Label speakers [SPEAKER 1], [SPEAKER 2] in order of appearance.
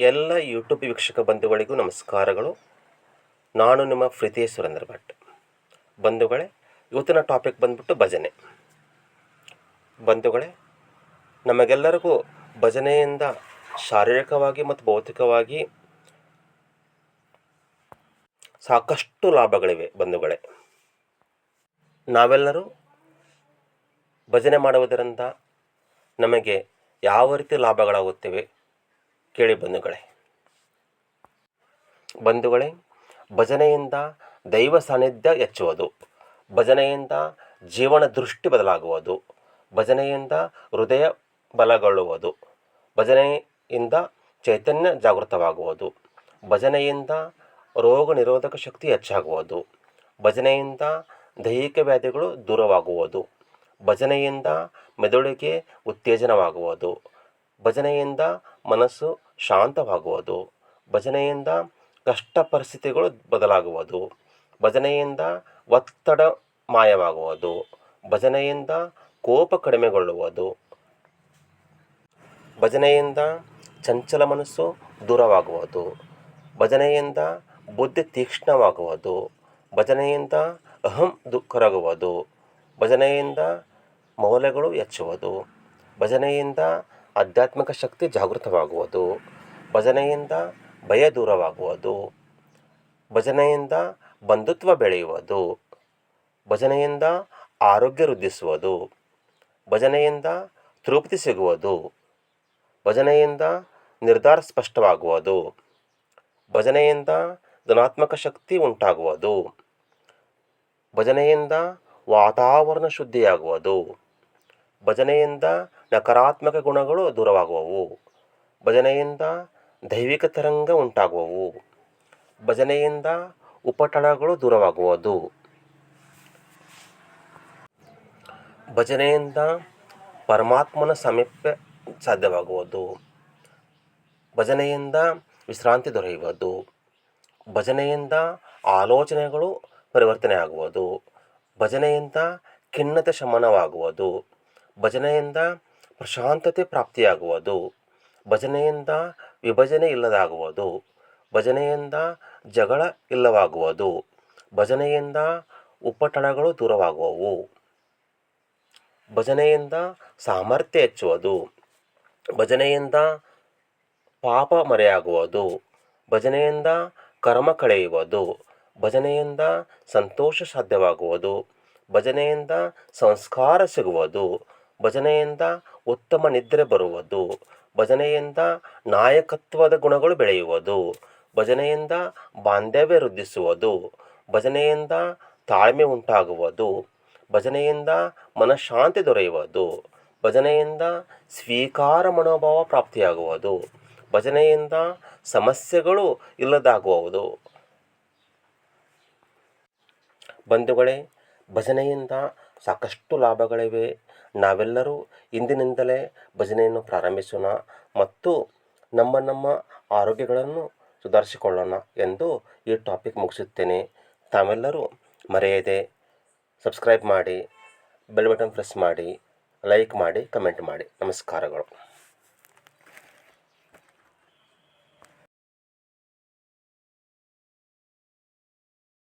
[SPEAKER 1] ಎಲ್ಲ ಯೂಟ್ಯೂಬ್ ವೀಕ್ಷಕ ಬಂಧುಗಳಿಗೂ ನಮಸ್ಕಾರಗಳು. ನಾನು ನಿಮ್ಮ ಪ್ರೀತಿಯ ಸುರೇಂದ್ರ ಭಟ್. ಬಂಧುಗಳೇ, ಇವತ್ತಿನ ಟಾಪಿಕ್ ಬಂದ್ಬಿಟ್ಟು ಭಜನೆ. ಬಂಧುಗಳೇ, ನಮಗೆಲ್ಲರಿಗೂ ಭಜನೆಯಿಂದ ಶಾರೀರಿಕವಾಗಿ ಮತ್ತು ಭೌತಿಕವಾಗಿ ಸಾಕಷ್ಟು ಲಾಭಗಳಿವೆ ಬಂಧುಗಳೇ. ನಾವೆಲ್ಲರೂ ಭಜನೆ ಮಾಡುವುದರಿಂದ ನಮಗೆ ಯಾವ ರೀತಿ ಲಾಭಗಳಾಗುತ್ತಿವೆ? ಕೇಳಿ ಬಂಧುಗಳೇ. ಬಂಧುಗಳೇ, ಭಜನೆಯಿಂದ ದೈವ ಸಾನ್ನಿಧ್ಯ ಹೆಚ್ಚುವುದು. ಭಜನೆಯಿಂದ ಜೀವನ ದೃಷ್ಟಿ ಬದಲಾಗುವುದು. ಭಜನೆಯಿಂದ ಹೃದಯ ಬಲಗೊಳ್ಳುವುದು. ಭಜನೆಯಿಂದ ಚೈತನ್ಯ ಜಾಗೃತವಾಗುವುದು. ಭಜನೆಯಿಂದ ರೋಗ ನಿರೋಧಕ ಶಕ್ತಿ ಹೆಚ್ಚಾಗುವುದು. ಭಜನೆಯಿಂದ ದೈಹಿಕ ವ್ಯಾಧಿಗಳು ದೂರವಾಗುವುದು. ಭಜನೆಯಿಂದ ಮೆದುಳಿಗೆ ಉತ್ತೇಜನವಾಗುವುದು. ಭಜನೆಯಿಂದ ಮನಸ್ಸು ಶಾಂತವಾಗುವುದು. ಭಜನೆಯಿಂದ ಕಷ್ಟ ಪರಿಸ್ಥಿತಿಗಳು ಬದಲಾಗುವುದು. ಭಜನೆಯಿಂದ ಒತ್ತಡ ಮಾಯವಾಗುವುದು. ಭಜನೆಯಿಂದ ಕೋಪ ಕಡಿಮೆಗೊಳ್ಳುವುದು. ಭಜನೆಯಿಂದ ಚಂಚಲ ಮನಸ್ಸು ದೂರವಾಗುವುದು. ಭಜನೆಯಿಂದ ಬುದ್ಧಿ ತೀಕ್ಷ್ಣವಾಗುವುದು. ಭಜನೆಯಿಂದ ಅಹಂ ದು ಕರಗುವುದು. ಭಜನೆಯಿಂದ ಮೌಲ್ಯಗಳು ಹೆಚ್ಚುವುದು. ಭಜನೆಯಿಂದ ಆಧ್ಯಾತ್ಮಿಕ ಶಕ್ತಿ ಜಾಗೃತವಾಗುವುದು, ಭಜನೆಯಿಂದ ಭಯ ದೂರವಾಗುವುದು, ಭಜನೆಯಿಂದ ಬಂಧುತ್ವ ಬೆಳೆಯುವುದು, ಭಜನೆಯಿಂದ ಆರೋಗ್ಯ ವೃದ್ಧಿಸುವುದು, ಭಜನೆಯಿಂದ ತೃಪ್ತಿ ಸಿಗುವುದು, ಭಜನೆಯಿಂದ ನಿರ್ಧಾರ ಸ್ಪಷ್ಟವಾಗುವುದು, ಭಜನೆಯಿಂದ ಧನಾತ್ಮಕ ಶಕ್ತಿ ಉಂಟಾಗುವುದು, ಭಜನೆಯಿಂದ ವಾತಾವರಣ ಶುದ್ಧಿಯಾಗುವುದು. ಭಜನೆಯಿಂದ ನಕಾರಾತ್ಮಕ ಗುಣಗಳು ದೂರವಾಗುವವು. ಭಜನೆಯಿಂದ ದೈವಿಕ ತರಂಗ ಉಂಟಾಗುವವು. ಭಜನೆಯಿಂದ ಉಪಟಳಗಳು ದೂರವಾಗುವುದು. ಭಜನೆಯಿಂದ ಪರಮಾತ್ಮನ ಸಮೀಪ ಸಾಧ್ಯವಾಗುವುದು. ಭಜನೆಯಿಂದ ವಿಶ್ರಾಂತಿ ದೊರೆಯುವುದು. ಭಜನೆಯಿಂದ ಆಲೋಚನೆಗಳು ಪರಿವರ್ತನೆ ಆಗುವುದು ಭಜನೆಯಿಂದ ಖಿನ್ನತೆ ಶಮನವಾಗುವುದು. ಭಜನೆಯಿಂದ ಪ್ರಶಾಂತತೆ ಪ್ರಾಪ್ತಿಯಾಗುವುದು, ಭಜನೆಯಿಂದ ವಿಭಜನೆ ಇಲ್ಲದಾಗುವುದು, ಭಜನೆಯಿಂದ ಜಗಳ ಇಲ್ಲವಾಗುವುದು, ಭಜನೆಯಿಂದ ಉಪಟಳಗಳು ದೂರವಾಗುವವು, ಭಜನೆಯಿಂದ ಸಾಮರ್ಥ್ಯ ಹೆಚ್ಚುವುದು, ಭಜನೆಯಿಂದ ಪಾಪ ಮರೆಯಾಗುವುದು, ಭಜನೆಯಿಂದ ಕರ್ಮ ಕಳೆಯುವುದು, ಭಜನೆಯಿಂದ ಸಂತೋಷ ಸಾಧ್ಯವಾಗುವುದು, ಭಜನೆಯಿಂದ ಸಂಸ್ಕಾರ ಸಿಗುವುದು ಭಜನೆಯಿಂದ ಉತ್ತಮ ನಿದ್ರೆ ಬರುವುದು. ಭಜನೆಯಿಂದ ನಾಯಕತ್ವದ ಗುಣಗಳು ಬೆಳೆಯುವುದು. ಭಜನೆಯಿಂದ ಬಾಂಧವ್ಯ ವೃದ್ಧಿಸುವುದು. ಭಜನೆಯಿಂದ ತಾಳ್ಮೆ ಉಂಟಾಗುವುದು. ಭಜನೆಯಿಂದ ಮನಃಶಾಂತಿ ದೊರೆಯುವುದು. ಭಜನೆಯಿಂದ ಸ್ವೀಕಾರ ಮನೋಭಾವ ಪ್ರಾಪ್ತಿಯಾಗುವುದು. ಭಜನೆಯಿಂದ ಸಮಸ್ಯೆಗಳು ಇಲ್ಲದಾಗುವುದು. ಬಂಧುಗಳೇ, ಭಜನೆಯಿಂದ ಸಾಕಷ್ಟು ಲಾಭಗಳಿವೆ. ನಾವೆಲ್ಲರೂ ಇಂದಿನಿಂದಲೇ ಭಜನೆಯನ್ನು ಪ್ರಾರಂಭಿಸೋಣ ಮತ್ತು ನಮ್ಮ ನಮ್ಮ ಆರೋಗ್ಯಗಳನ್ನು ಸುಧಾರಿಸಿಕೊಳ್ಳೋಣ ಎಂದು ಈ ಟಾಪಿಕ್ ಮುಗಿಸುತ್ತೇನೆ. ತಾವೆಲ್ಲರೂ ಮರೆಯದೆ ಸಬ್ಸ್ಕ್ರೈಬ್ ಮಾಡಿ, ಬೆಲ್ ಬಟನ್ ಪ್ರೆಸ್ ಮಾಡಿ, ಲೈಕ್ ಮಾಡಿ, ಕಮೆಂಟ್ ಮಾಡಿ. ನಮಸ್ಕಾರಗಳು.